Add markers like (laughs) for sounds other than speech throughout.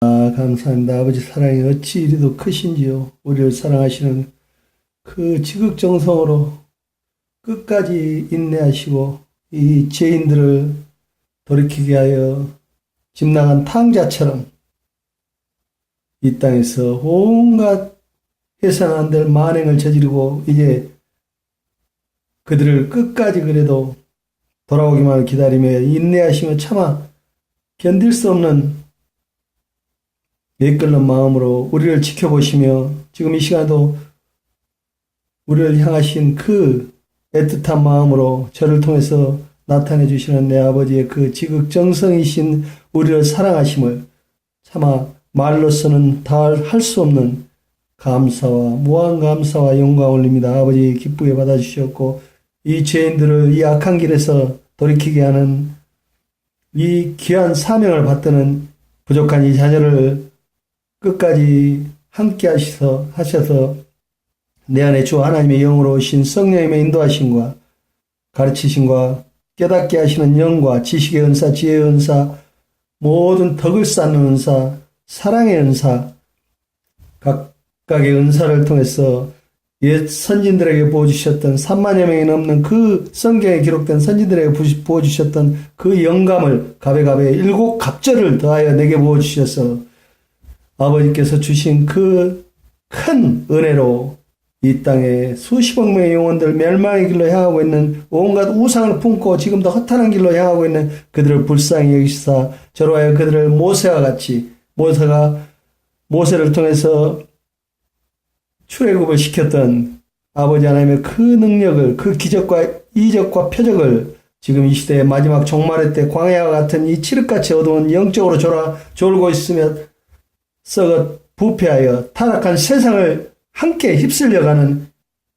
아, 감사합니다. 아버지 사랑이 어찌 이리도 크신지요. 우리를 사랑하시는 그 지극정성으로 끝까지 인내하시고 이 죄인들을 돌이키게 하여 집 나간 탕자처럼 이 땅에서 온갖 해서는 안될 만행을 저지르고 이제 그들을 끝까지 그래도 돌아오기만을 기다리며 인내하시며 참아 견딜 수 없는 예끓는 마음으로 우리를 지켜보시며 지금 이 시간도 우리를 향하신 그 애틋한 마음으로 저를 통해서 나타내 주시는 내 아버지의 그 지극정성이신 우리를 사랑하심을 차마 말로서는 다 할 수 없는 감사와 무한 감사와 영광 올립니다. 아버지 기쁘게 받아주셨고 이 죄인들을 이 악한 길에서 돌이키게 하는 이 귀한 사명을 받드는 부족한 이 자녀를 끝까지 함께 하셔서, 하셔서 내 안에 주 하나님의 영으로 오신 성령님의 인도하심과 가르치심과 깨닫게 하시는 영과 지식의 은사, 지혜의 은사, 모든 덕을 쌓는 은사, 사랑의 은사, 각각의 은사를 통해서 옛 선진들에게 보여주셨던 3만여 명이 넘는 그 성경에 기록된 선진들에게 부- 보여주셨던 그 영감을 가베가베 일곱 갑절을 더하여 내게 보여주셔서 아버지께서 주신 그 큰 은혜로 이 땅에 수십억 명의 영혼들 멸망의 길로 향하고 있는 온갖 우상을 품고 지금도 허탄한 길로 향하고 있는 그들을 불쌍히 여기시사 저로 하여 그들을 모세와 같이 모세가 모세를 통해서 출애굽을 시켰던 아버지 하나님의 그 능력을 그 기적과 이적과 표적을 지금 이 시대의 마지막 종말의 때 광야와 같은 이 칠흑같이 어두운 영적으로 졸아 졸고 있으며 썩어 부패하여 타락한 세상을 함께 휩쓸려가는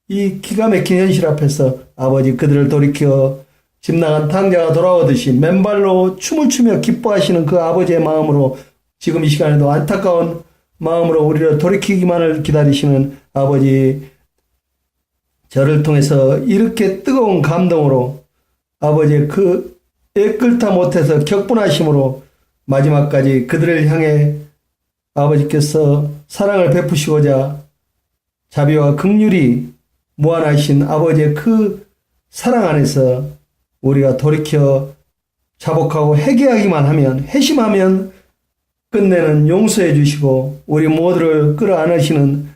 이 기가 막힌 현실 앞에서 아버지 그들을 돌이켜 집 나간 탕자가 돌아오듯이 맨발로 춤을 추며 기뻐하시는 그 아버지의 마음으로 지금 이 시간에도 안타까운 마음으로 우리를 돌이키기만을 기다리시는 아버지 저를 통해서 이렇게 뜨거운 감동으로 아버지의 그 애끓다 못해서 격분하심으로 마지막까지 그들을 향해 아버지께서 사랑을 베푸시고자 자비와 극률이 무한하신 아버지의 그 사랑 안에서 우리가 돌이켜 자복하고 회개하기만 하면 회심하면 끝내는 용서해 주시고 우리 모두를 끌어안으시는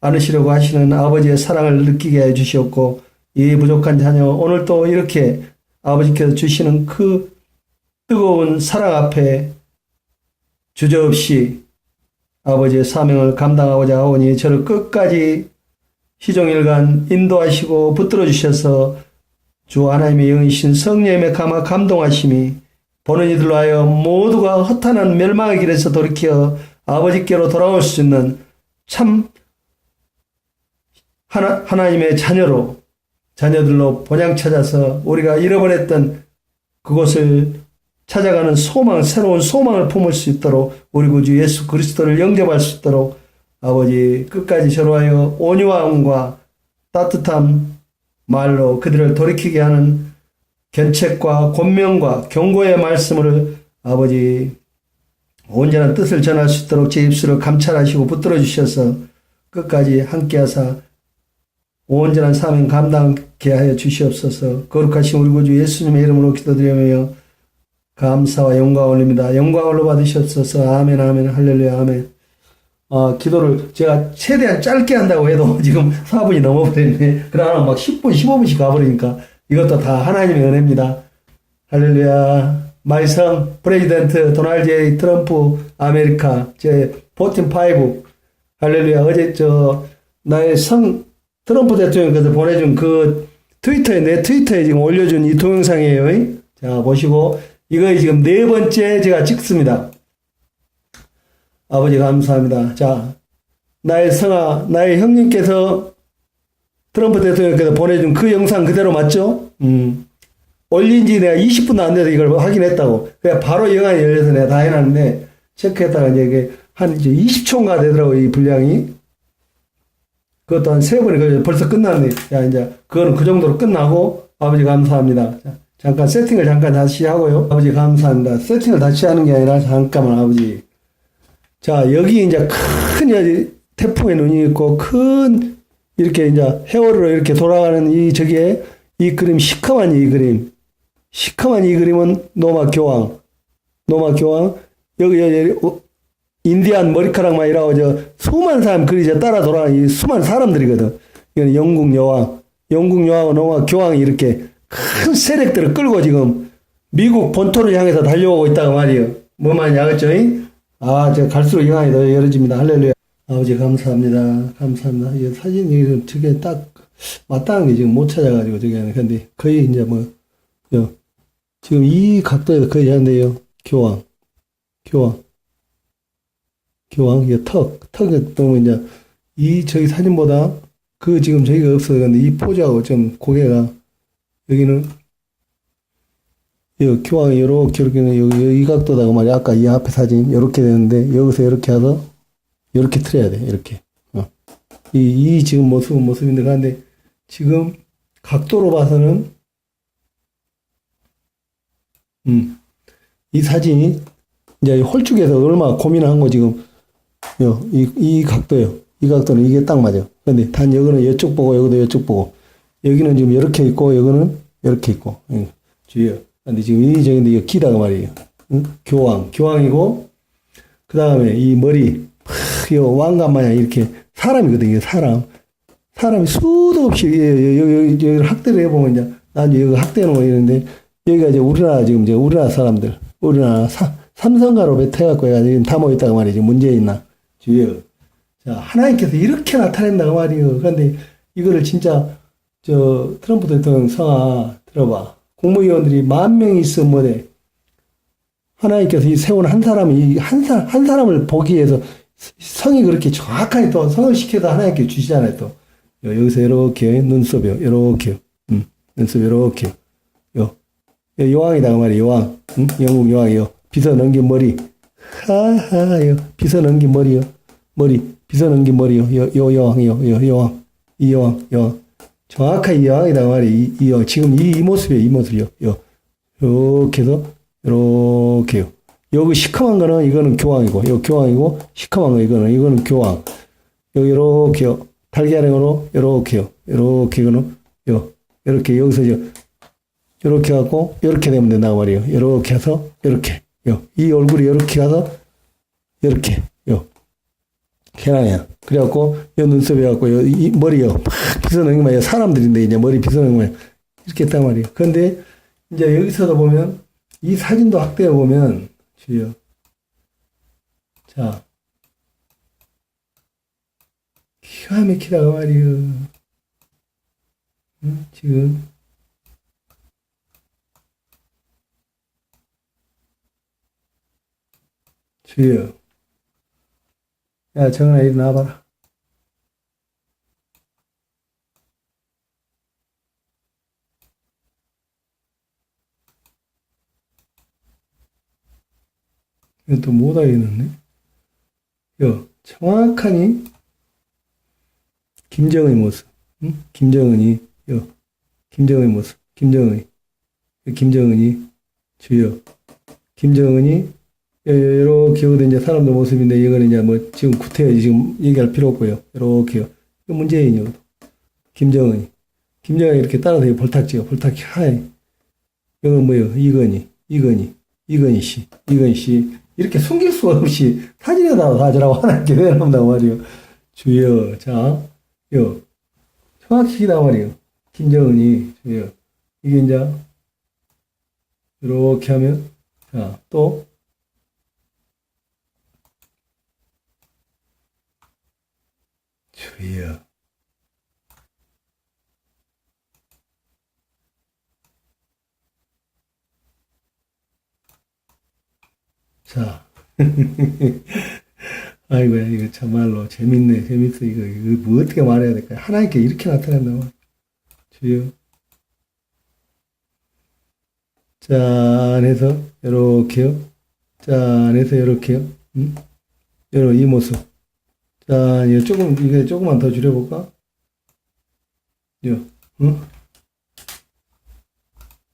안으시려고 하시는 아버지의 사랑을 느끼게 해 주시었고 이 부족한 자녀 오늘 또 이렇게 아버지께서 주시는 그 뜨거운 사랑 앞에 주저없이 아버지의 사명을 감당하고자 하오니 저를 끝까지 시종일관 인도하시고 붙들어 주셔서 주 하나님의 영이신 성령님의 감화 감동하심이 보는 이들로 하여 모두가 허탄한 멸망의 길에서 돌이켜 아버지께로 돌아올 수 있는 참 하나, 하나님의 자녀로 자녀들로 본향 찾아서 우리가 잃어버렸던 그곳을 찾아가는 소망, 새로운 소망을 품을 수 있도록 우리 구주 예수 그리스도를 영접할 수 있도록 아버지 끝까지 저로하여 온유함과 따뜻함 말로 그들을 돌이키게 하는 견책과 권명과 경고의 말씀을 아버지 온전한 뜻을 전할 수 있도록 제 입술을 감찰하시고 붙들어 주셔서 끝까지 함께하사 온전한 사명 감당케 하여 주시옵소서. 거룩하신 우리 구주 예수님의 이름으로 기도드리며 감사와 영광 올립니다. 영광을 받으셨소서. 아멘, 아멘, 할렐루야, 아멘. 어, 기도를 제가 최대한 짧게 한다고 해도 (laughs) 지금 4분이 넘어버렸네. 그러나 막 10분, 15분씩 가버리니까 이것도 다 하나님의 은혜입니다. 할렐루야. 마이성 프레지던트 도널드 J 트럼프 아메리카 제 포틴 파이브 할렐루야. 어제 저 나의 성 트럼프 대통령께서 보내준 그 트위터에 내 트위터에 지금 올려준 이 동영상이에요. 자 보시고 이거 지금 네 번째 제가 찍습니다. 아버지 감사합니다. 자, 나의 성아, 나의 형님께서 트럼프 대통령께서 보내준 그 영상 그대로 맞죠? 음. 올린 지 내가 20분도 안 돼서 이걸 확인했다고. 그냥 바로 영안이 열려서 내가 다 해놨는데, 체크했다가 이제 이게 한 이제 20초인가 되더라고, 이 분량이. 그것도 한 세 번이 걸려 벌써 끝났네. 야, 이제, 그거는 그 정도로 끝나고, 아버지 감사합니다. 자, 잠깐 세팅을 잠깐 다시 하고요. 아버지 감사합니다. 세팅을 다시 하는 게 아니라 잠깐만 아버지. 자, 여기 이제 큰 태풍의 눈이 있고 큰 이렇게 이제 해오르로 이렇게 돌아가는 이 저기에 이 그림 시커먼 이 그림 시커먼 이 그림은 노마 교황 노마 교황 여기 여기 어, 인디안 머리카락만 이라고 저 수많은 사람 그리 저 따라 돌아가는 이 수많은 사람들이거든. 이건 영국 여왕 영국 여왕은 노마 교황이 이렇게 큰 세력들을 끌고 지금 미국 본토를 향해서 달려오고 있다고 말이에요. 뭐만 야겠죠? 아, 저 갈수록 영향이 더 열어집니다. 할렐루야. 아버지 감사합니다. 감사합니다. 이 사진이 저게 딱 맞다는 게 지금 못 찾아가지고 저게 근데 거의 이제 뭐 요, 지금 이 각도에서 거의 하는데요. 교황, 교황, 교황, 이 턱, 턱에 보면 이제 이 저기 사진보다 그 지금 저기가 없어요. 근데 이 포즈하고 좀 고개가 여기는 이 교황이 요렇게 이렇게 여기 이 각도다가 말이야. 아까 이 앞에 사진 요렇게 되는데 여기서 이렇게 해서 이렇게 틀어야 돼. 이렇게. 어. 이, 이 지금 모습은 모습인데 근데 지금 각도로 봐서는 음. 이 사진이 이제 홀쭉에서 얼마나 고민을 한 거 지금 요, 이, 이 각도요. 이 각도는 이게 딱 맞아. 근데 단 여기는 이쪽 보고 여기도 이쪽 보고 여기는 지금 이렇게 있고 여기는 이렇게 있고 응. 주의요. 근데 지금 이 저기인데 이거 기다가 말이에요. 응? 교황, 교황이고 그 다음에 이 머리 팍, 요 왕관 마냥 이렇게 사람이거든요. 사람. 사람이 수도 없이 여기, 여기, 여기 학대를 해보면 이제 난 여기 학대하는 거 있는데 여기가 이제 우리나라 지금 이제 우리나라 사람들 우리나라 사, 삼성가로 배태갖고 지금 다 모였다고 말이지 문제 있나 주여 자 하나님께서 이렇게 나타낸다고 말이에요 그런데 이거를 진짜 저 트럼프 대통령 성아 들어봐. 국무위원들이 만 명이 있으면 뭐래. 하나님께서 이 세운 한 사람이 한, 사, 한 사람을 보기 위해서 성이 그렇게 정확하게 또 성을 시켜서 하나님께 주시잖아요 또. 여기서 이렇게 눈썹이요. 이렇게요 음, 눈썹 이렇게 요. 요 여왕이다 그 말이에요 여왕. 응? 영국 여왕이요. 빗어 넘긴 머리. 하하요. 빗어 넘긴 머리요. 머리. 빗어 넘긴 머리요. 여, 요 여왕이요. 여, 여왕. 이 여왕 여왕 정확하게 이 여왕이다 그 말이에요 이, 이 여왕 지금 이, 이 모습이에요 이 모습이요. 요 이렇게 해서 이렇게요. 여기 시커먼 거는 이거는 교황이고 요 교황이고 시커먼 거 이거는 이거는 교황. 여기 이렇게요. 달걀행으로 이렇게요. 이렇게 이거는 요 이렇게 여기서 이렇게 하고 이렇게 되면 된다고 말이에요. 이렇게 해서 이렇게. 요. 이 얼굴이 이렇게 가서 이렇게 요. 계란이야. 그래갖고 요 눈썹이 갖고 요, 이 머리요. 막 빗어넣는 거야. 사람들인데 이제 머리 빗어넣는 거야. 이렇게 했단 말이에요. 그런데 이제 여기서도 보면 이 사진도 확대해 보면 주요. 자. 기가 막히다가 말이에요. 응? 지금 주여. 야, 정은아, 이리 나와봐라. 이건 또 못하겠는데? 요, 정확하니, 김정은의 모습, 응? 김정은이, 요, 김정은의 모습, 김정은이, 요, 김정은이, 주여, 김정은이, 이렇게 여기도 이제 사람들 모습인데 이거는 이제 뭐 지금 구태여 지금 얘기할 필요 없고요. 이렇게요. 이 문재인이요. 김정은이. 김정은이 이렇게 따라서 볼탁지가 볼탁이 하이. 이건 뭐예요? 이건희, 이건희, 이건희 씨, 이건희 씨. 이렇게 숨길 수가 없이 사진에다 가져라고 하나님께 내놓는다고 말이요. 주여, 자, 요. 정확히 기다 말이요. 김정은이, 주여. 이게 이제, 이렇게 하면, 자, 또, 주여. 자. (laughs) 아이고야, 이거 참말로 재밌네, 재밌어. 이거, 이거 뭐 어떻게 말해야 될까? 하나님께 이렇게 나타난다고. 주여. 짠 해서, 요렇게요. 짠 해서, 요렇게요. 음? 요러, 이 모습. 자, 이거 조금, 이게 조금만 더 줄여볼까? 요, 응?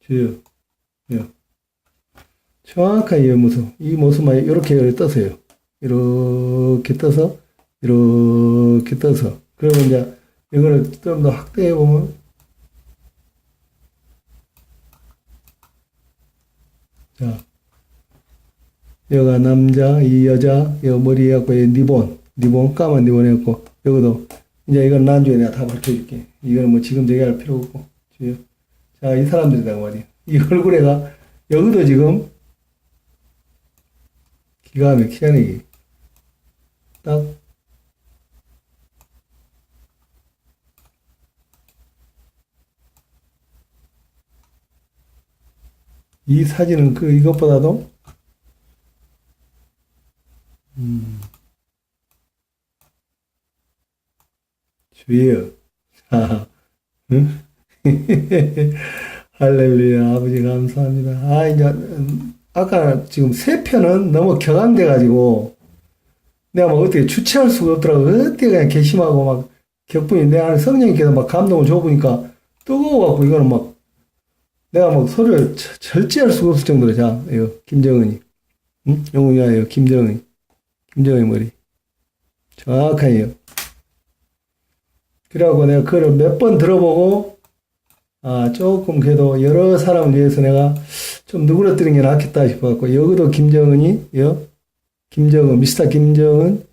줄여, 요. 정확한 이 모습, 이 모습만 이렇게 떠서요. 이렇게 떠서, 이렇게 떠서. 그러면 이제 이거를 좀 더 확대해보면, 자, 여가 남자, 이 여자, 여 머리 해갖고, 이 리본. 리본 까만 리본 해갖고 여기도 이제 이건 나중에 내가 다 밝혀줄게. 이거는 뭐 지금 얘기할 필요 없고. 주요 자 이 사람들이다 말이야. 이 얼굴에가 여기도 지금 기가 막히잖아 이게. 딱. 이 사진은 그 이것보다도 주여 아, (laughs) 응? (laughs) 할렐루야. 아버지 감사합니다. 아 이제 음, 아까 지금 세 편은 너무 격앙돼 가지고 내가 막 어떻게 주체할 수가 없더라고. 어떻게 그냥 괘씸하고 막 격분이 내 안에 성령님께서 막 감동을 줘보니까 뜨거워갖고 이거는 막 내가 막 소리를 저- 절제할 수가 없을 정도로 자 이거 김정은이. 응? 영웅이야 이거 김정은이. 김정은이 머리. 정확하게요 그래갖고 내가 그걸 몇 번 들어보고 아 조금 그래도 여러 사람을 위해서 내가 좀 누그러뜨리는 게 낫겠다 싶어갖고 여기도 김정은이 여 김정은 미스터 김정은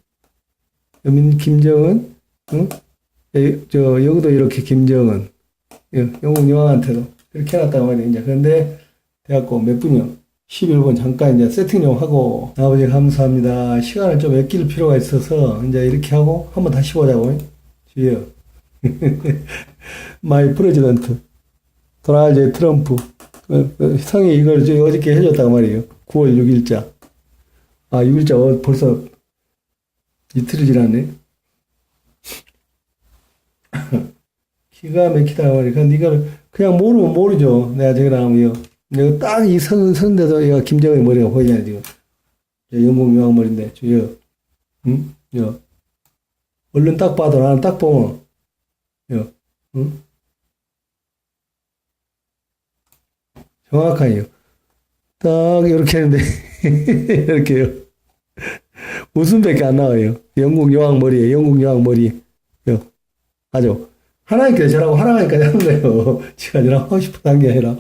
여민 김정은 응? 예, 저 여기도 이렇게 김정은 여- 영웅 여왕한테도 이렇게 해놨단 말이야 이제. 그런데 돼갖고 몇 분이요? 11분 잠깐 이제 세팅 좀 하고 아버지 감사합니다. 시간을 좀 아낄 필요가 있어서 이제 이렇게 하고 한번 다시 보자고. 주여 (laughs) 마이 프레지던트. 도널드 트럼프. 어, 어, 성이 이걸 저 어저께 해줬단 말이에요. 9월 6일자. 아 6일자 어, 벌써 이틀이 지났네. (laughs) 기가 막히다 말이야 근데 이걸 그냥 모르면 모르죠. 내가 저기라 하면 내가 딱 이 선, 선데도 얘가 김정의 머리가 보이잖아요 지금. 영국 명왕 머리인데 주여 응? 여 얼른 딱 봐도 나는 딱 보면 여 응? 정확하게요. 딱 이렇게 하는데 (laughs) 이렇게요. 웃음밖에 안 나와요. 영국 여왕 머리에 영국 여왕 머리 요. 아주 하나님께서 저라고 하나님까지 하는 거예요 제가 저라고 하고 싶은 게 아니라.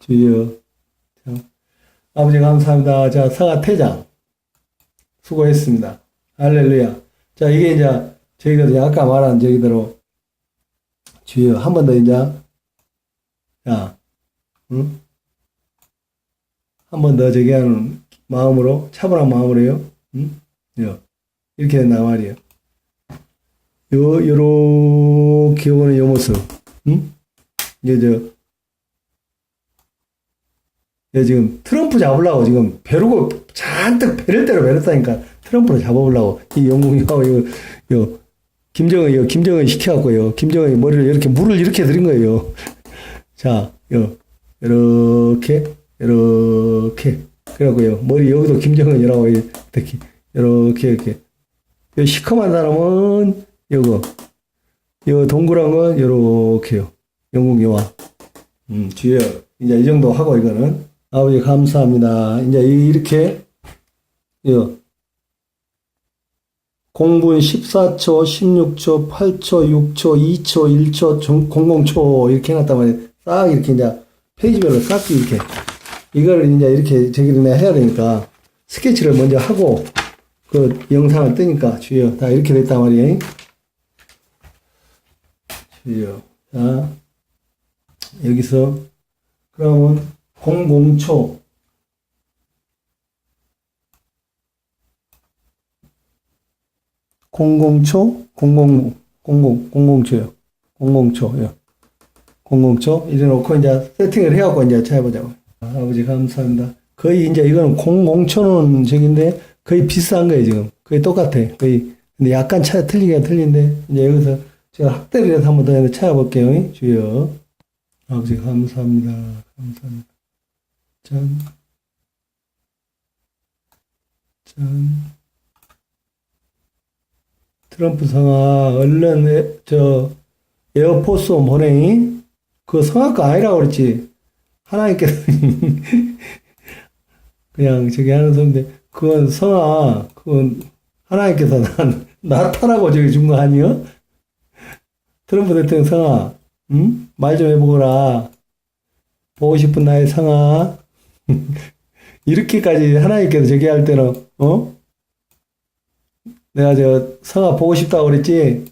주여. 자, 아버지 감사합니다. 자 사과 퇴장 수고했습니다. 할렐루야. 자 이게 이제 저희가 아까 말한 저기대로 주여 한 번 더 이제 자 응? 한 번 더 저기 하는 마음으로 차분한 마음으로요 응? 요. 이렇게 된단 말이에요 요 요렇게 오는 요 모습 응? 이게 저얘 지금 트럼프 잡으려고 지금 벼르고 잔뜩 베를 대로 베렸다니까 트럼프를 잡아보려고 이 영국이하고 이거 요 김정은 요 김정은 시켜갖고요. 김정은이 머리를 이렇게 물을 이렇게 들인 거예요. 자 요 이렇게 이렇게. 그래갖고요. 머리 여기도 김정은이라고 이렇게 이렇게 이렇게. 요 시커먼 사람은 요거. 요 동그란 건 요렇게요. 영국 여왕. 음 주여 이제 이 정도 하고 이거는. 아버지 감사합니다. 이제 이렇게. 요 0분 14초, 16초, 8초, 6초, 2초, 1초, 00초 이렇게 해놨단 말이에요. 싹 이렇게 이제 페이지별로 싹 이렇게 이거를 이제 이렇게 저기를 해야 되니까 스케치를 먼저 하고 그 영상을 뜨니까 주여 다 이렇게 됐단 말이에요. 주여 자 여기서 그러면 00초 00초 00 00 00초요. 00초요. 00초 이래 놓고 이제 세팅을 해갖고 이제 찾아보자고. 아, 아버지 감사합니다. 거의 이제 이거는 00초는 저긴데 거의 비슷한 거예요 지금. 거의 똑같아. 거의 근데 약간 차 틀리기가 틀린데 이제 여기서 제가 학대를 해서 한 번 더 찾아볼게요. 주여. 아버지 감사합니다. 감사합니다. 짠. 짠. 트럼프 성아, 얼른, 에, 저, 에어포스 원 보내니? 그거 성악 거 아니라고 그랬지. 하나님께서, (laughs) 그냥 저기 하는 소리인데, 그건 성아, 그건 하나님께서 난, 나타나고 저기 준 거 아니요? 트럼프 대통령 성아, 응? 말 좀 해보거라. 보고 싶은 나의 성아. (laughs) 이렇게까지 하나님께서 저기 할 때는, 어? 내가 저 성아 보고 싶다고 그랬지?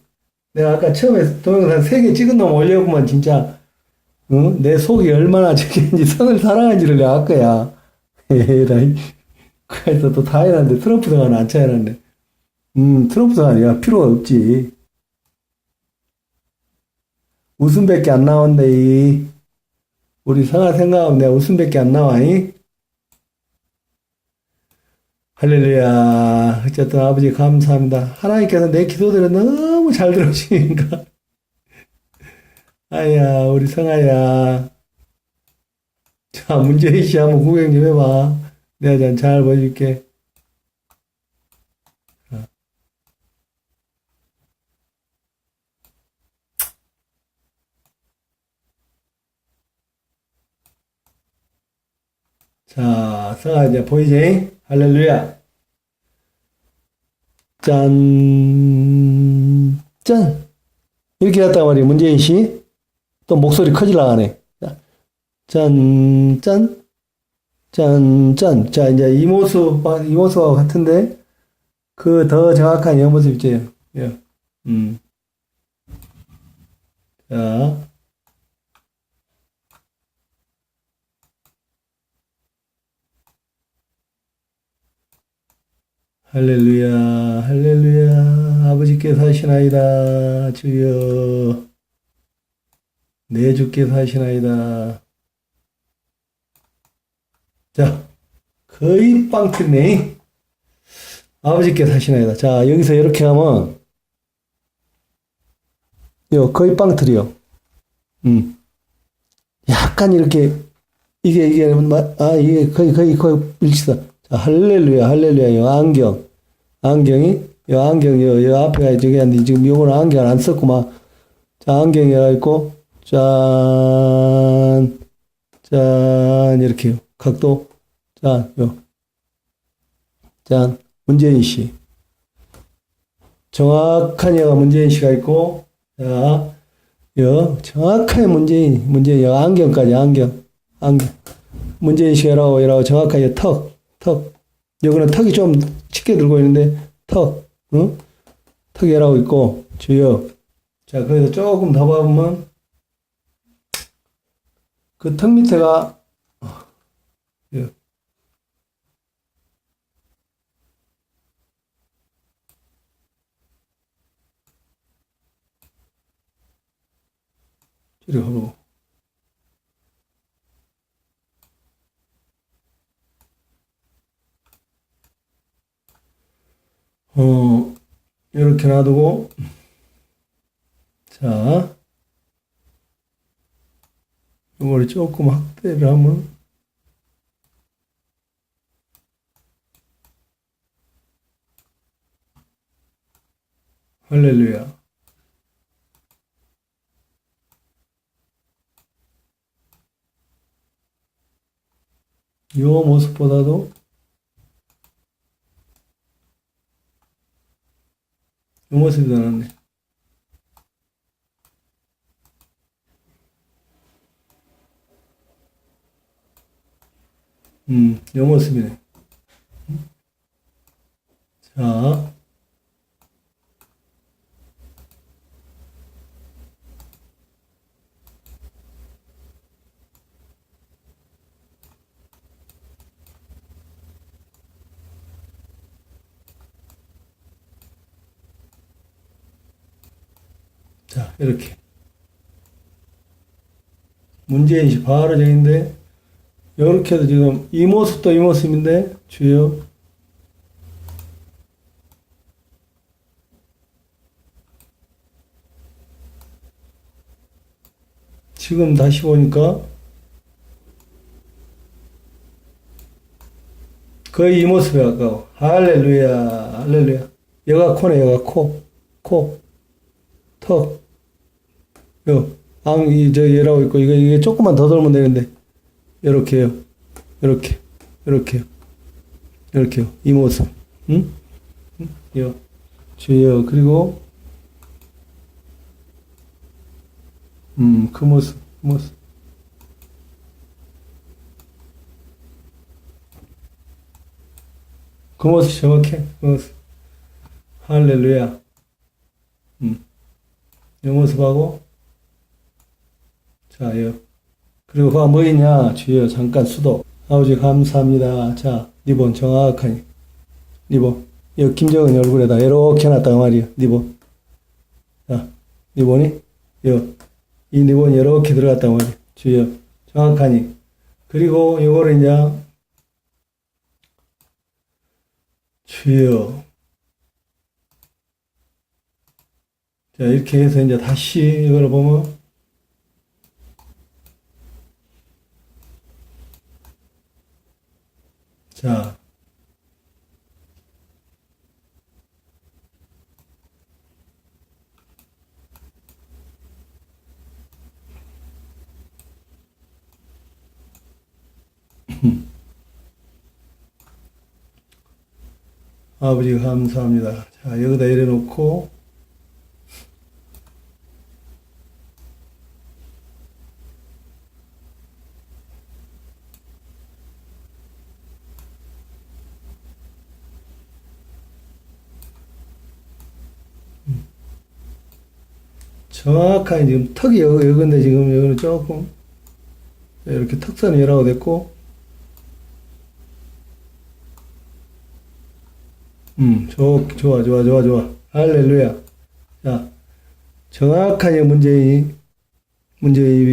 내가 아까 처음에 동영상 세 개 찍은 놈 올려보면 진짜, 어? 내 속이 얼마나 저기인지 성을 사랑하는지를 내가 알 거야. (laughs) 에라이. 그래서 또다 해놨는데 트럼프 성아는 안 차해놨네. 음, 트럼프 성아 내가 필요가 없지. 웃음밖에 안 나온대, 이. 우리 성아 생각하면 내가 웃음밖에 안 나와, 이. 할렐루야. 어쨌든 아버지 감사합니다. 하나님께서 내 기도들을 너무 잘 들어주시니까. 아야, 우리 성아야. 자, 씨 한번 구경 좀 해봐. 내가 잘 보여줄게. 자, 성아 이제 보이지? 할렐루야. 짠, 짠. 이렇게 했단 말이야, 문재인 씨. 또 목소리 커질라 하네. 자, 짠, 짠, 짠, 짠. 자, 이제 이 모습, 이 모습하고 같은데, 그 더 정확한 이 모습 있죠. 예. 음. 자. 할렐루야, 할렐루야, 아버지께서 하시나이다, 주여. 내 주께서 하시나이다. 자, 거의 빵 틀네. 아버지께서 하시나이다. 자, 여기서 이렇게 하면, 요, 거의 빵 틀이요. 음. 약간 이렇게, 이게, 이게, 마- 아, 이게 거의, 거의, 거의 일치다. 자, 할렐루야, 할렐루야, 요 안경. 안경이, 요 안경, 요, 요 앞에가 저기 한데, 지금 요거는 안경을 안 썼구만. 자, 안경이 있고, 짠, 짠, 이렇게요. 각도, 짠, 요. 짠, 문재인 씨. 정확한 여가 문재인 씨가 있고, 자, 요, 정확하게 문재인, 문재인, 여 안경까지, 안경, 안경. 문재인 씨라고, 이라고 정확하게 턱, 턱. 여기는 턱이 좀 짙게 들고 있는데, 턱, 응? 턱이 라고 있고, 주여. 자, 그래서 조금 더 봐보면, 그 턱 밑에가, 어, 예. 이리 하고. 어, 이렇게 놔두고, 자, 이걸 조금 확대를 하면, 할렐루야. 요 모습보다도 요 모습이 더 낫네. 음, 요 모습이네. 자, 자, 이렇게. 문재인 씨 바로 저기인데, 이렇게 해서 지금 이 모습도 이 모습인데, 주여. 지금 다시 보니까 거의 이 모습에 가까워. 할렐루야, 할렐루야. 여가 코네, 여가 코, 코, 턱, 요, 앙, 이, 저, 얘라고 있고, 이거, 이게 조금만 더 돌면 되는데, 요렇게요. 요렇게, 요렇게 요. 요렇게 요. 이 모습. 응? 응? 여, 주여. 그리고, 음, 그 모습, 그 모습. 그 모습 정확해. 그 모습. 할렐루야. 음. 이 모습하고, 자, 여. 그리고 그가 뭐 있냐? 주여, 잠깐 수도. 아버지, 감사합니다. 자, 리본 정확하니. 리본. 여, 김정은 얼굴에다 이렇게 놨다가 말이야. 리본. 자, 리본이, 여. 이 리본이 이렇게 들어갔단 말이야. 주여, 정확하니. 그리고 요거를 이제, 주여. 자, 이렇게 해서 이제 다시 이걸 보면, 자, (laughs) 아버지 감사합니다. 자, 여기다 이래 놓고, 정확하게 지금 턱이 여기, 여기인데 지금 여기는 조금 이렇게 턱선이 열하고 됐고, 음, 좋, 좋아, 좋아, 좋아, 좋아. 할렐루야. 자, 정확하게 문재인이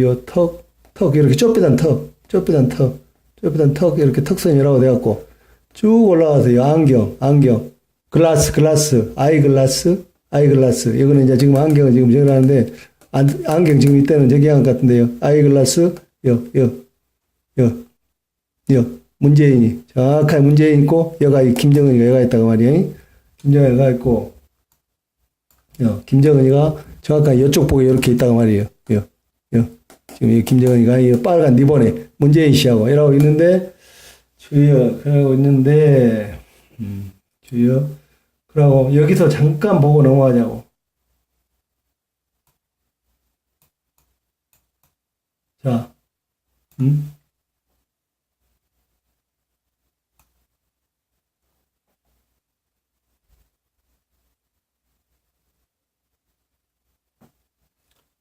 요 턱, 턱, 이렇게 좁비단 턱, 좁비단 턱, 좁비단 턱, 이렇게 턱선이 열하고 돼갖고, 쭉 올라가서 이 안경, 안경, 글라스, 글라스, 아이 글라스, 아이 글라스. 이거는 이제 지금 안경은 지금 저기 하는데, 안, 안경 지금 이때는 저기 한것 같은데요. 아이 글라스, 여, 여, 여, 여. 문재인이 정확하게 문재인 있고 여가 이 김정은이가 여가 있다고 말이에요. 김정은이가 있고 여, 김정은이가 정확하게 이쪽 보고 이렇게 있다고 말이에요. 여, 여. 지금 이 김정은이가 이 빨간 리본에 문재인 씨하고 이러고 있는데 주여 그러고 있는데 음, 주여 그러고 여기서 잠깐 보고 넘어가자고. 자, 음?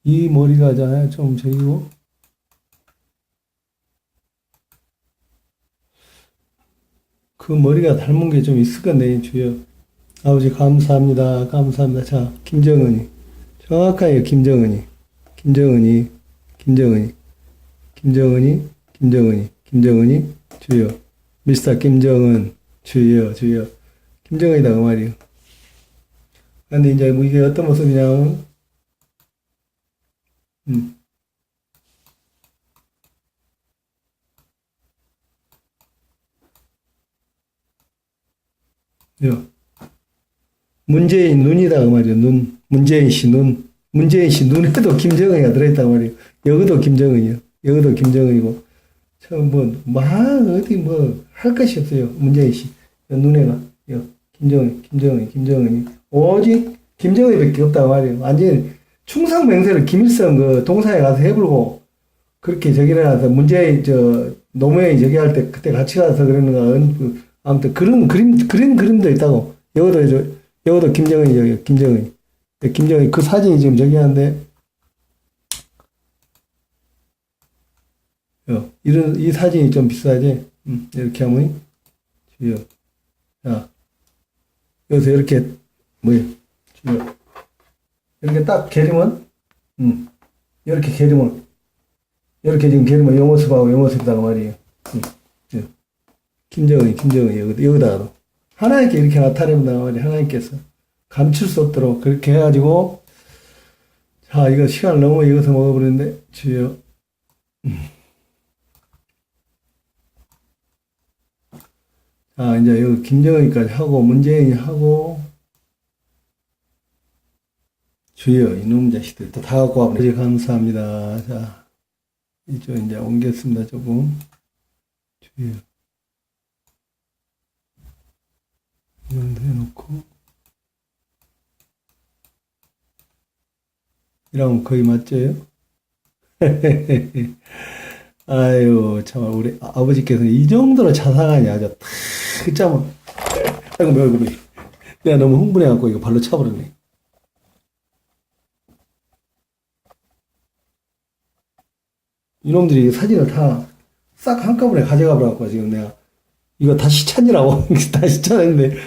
이 머리가잖아요. 좀 저기고. 그 머리가 닮은 게 좀 있을 건데, 주여. 아버지, 감사합니다. 감사합니다. 자, 김정은이. 정확하게 김정은이. 김정은이. 김정은이. 김정은이. 김정은이. 김정은이. 주여. 미스터 김정은. 주여, 주여. 김정은이다, 그 말이요. 근데 이제 뭐 이게 어떤 모습이냐면, 음. 요. 문재인 눈이다 그 말이야 눈. 문재인 씨 눈. 문재인 씨 눈에도 (laughs) 김정은이가 들어있다 그 말이야 여기도 김정은이요. 여기도 김정은이고. 참뭐 막 어디 뭐 할 것이 없어요. 문재인 씨. 눈에가. 요 김정은 김정은 김정은이. 오직 김정은이밖에 없다 그 말이에요. 완전히 충성 맹세를 김일성 그 동사에 가서 해불고 그렇게 저기를 해서 문재인 저 노무현이 저기 할 때 그때 같이 가서 그러는가 은- 아무튼 그런 그림 그런 그림도 있다고. 여기도 저 여기도 김정은이 저기 김정은이 김정은이 그 사진이 지금 저기 하는데 요 이런 이 사진이 좀 비싸지 음, 이렇게 하면 주여 자 여기서 이렇게 뭐야 주여 이렇게 딱 게리면, 음, 이렇게 게리면, 이렇게 지금 모습하고 요 모습이다, 그 말이에요. 음, 예. 김정은이, 김정은이, 여기, 여기다가도. 하나님께 이렇게 그 말이에요. 하나님께서. 감출 수 없도록 그렇게 해가지고, 자, 이거 시간을 너무 이것서 먹어버렸는데, 주여. 음. 자, 이제 여기 김정은이까지 하고, 문재인이 하고, 주여, 이놈 자식들 또 다 갖고. 아버지, 감사합니다. 자, 이쪽 이제 옮겼습니다, 조금. 주여. 이 정도 해놓고 이러면 거의 맞죠? (laughs) 아유 참 우리 아버지께서는 이 정도로 자상하니 아주 탁참 뭐, 아이고 매워 매워 내가 너무 흥분해갖고 이거 발로 차버렸네 이놈들이 사진을 다 싹 한꺼번에 가져가 버려갖고 지금 내가 이거 다시 찾느라고 (laughs) 다시 찾았는데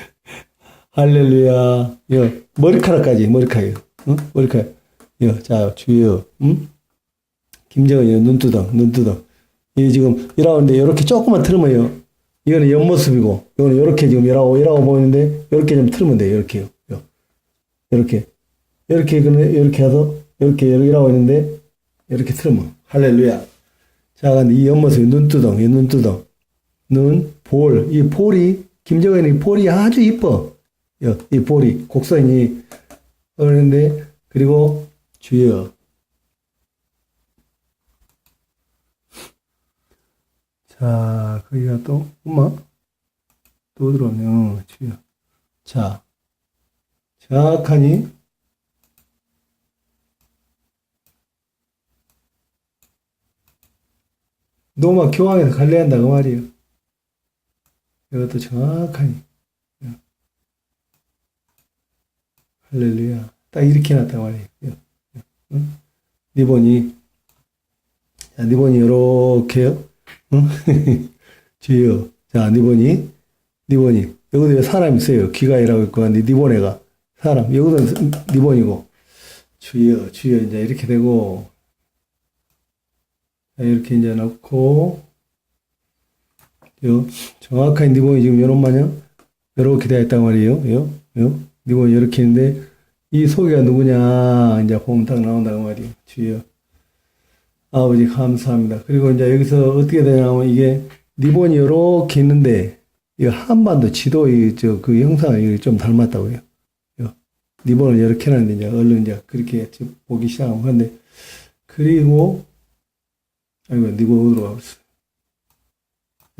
할렐루야. 여 머리카락까지 머리카락. 응? 머리카락. 여 자 주여. 응? 김정은 여 눈두덩 눈두덩. 이 지금 이라는데 이렇게 조금만 틀으면요 이거는 옆모습이고 이거는 이렇게 지금 이라고 이라고 보이는데 이렇게 좀 틀으면 돼요 이렇게요 요. 이렇게. 이렇게 이렇게 해서 이렇게 이라고 있는데 이렇게 틀으면. 할렐루야. 자 근데 이 옆모습이 눈두덩 이 눈두덩. 눈, 볼, 이 볼이, 김정은이 볼이 아주 이뻐. 여, 이 볼이, 곡선이. 그러는데, 그리고 주여. 자, 거기가 또, 엄마? 또 들어오면, 주여. 자, 정확하니, 노마 교황에서 관리한다, 그 말이에요. 이것도 정확하니. 할렐루야. 딱 이렇게 놨단 말이에요. 응? 리본이, 자, 리본이 요렇게요. 응? (laughs) 주여. 자, 리본이, 리본이. 여기도 사람 있어요. 귀가 이라고 있고, 근데 리본에가 사람. 여기도 리본이고. 주여, 주여. 이제 이렇게 되고, 자, 이렇게 이제 넣고, 요, 정확한 리본이 지금 요런 마냥, 요렇게 되어 있단 말이에요. 요, 요, 리본이 요렇게 있는데, 이 속이가 누구냐, 이제 보면 딱 나온다고 말이에요. 주여. 아버지, 감사합니다. 그리고 이제 여기서 어떻게 되냐면, 이게 리본이 요렇게 있는데, 이 한반도 지도, 이, 저, 그 형상을 좀 닮았다고요. 요, 리본을 이렇게 해놨는데, 이제 얼른 이제 그렇게 좀 보기 시작하면, 근데, 그리고, 아이고, 리본 어디로 가버렸어.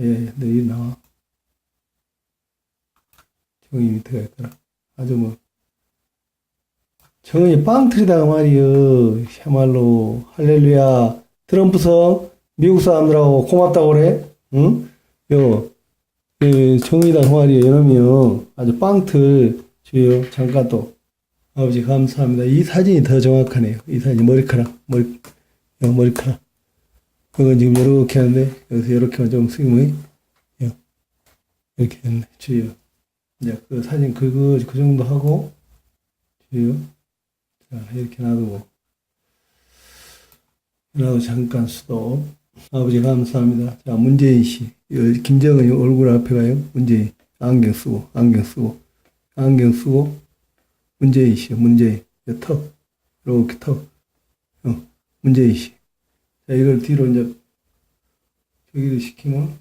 예, 내일 나와. 정이 밑에가 있더라. 아주 뭐, 정은이 빵 터리다가 말이여. 참말로, 할렐루야. 트럼프서 미국 사람들하고 고맙다고 그래? 응? 요, 그, 정의당 말이여. 이러면 아주 빵틀 주여. 잠깐 또. 아버지, 감사합니다. 이 사진이 더 정확하네요. 이 사진, 머리카락, 머리, 요, 머리카락. 그건 지금 이렇게 하는데, 여기서 이렇게만 좀 쓰면, 요, 이렇게 했네. 주여. 이제 그 사진 그거, 그 정도 하고, 주여. 자, 이렇게 놔두고. 놔두고 잠깐 수도. 아버지 감사합니다. 자, 문재인 씨. 이 김정은 얼굴 앞에 가요. 문재인. 안경 쓰고, 안경 쓰고, 안경 쓰고, 문재인 씨, 문재인. 이 턱. 이렇게 턱. 어, 문재인 씨. 자, 이걸 뒤로 이제, 저기를 시키면,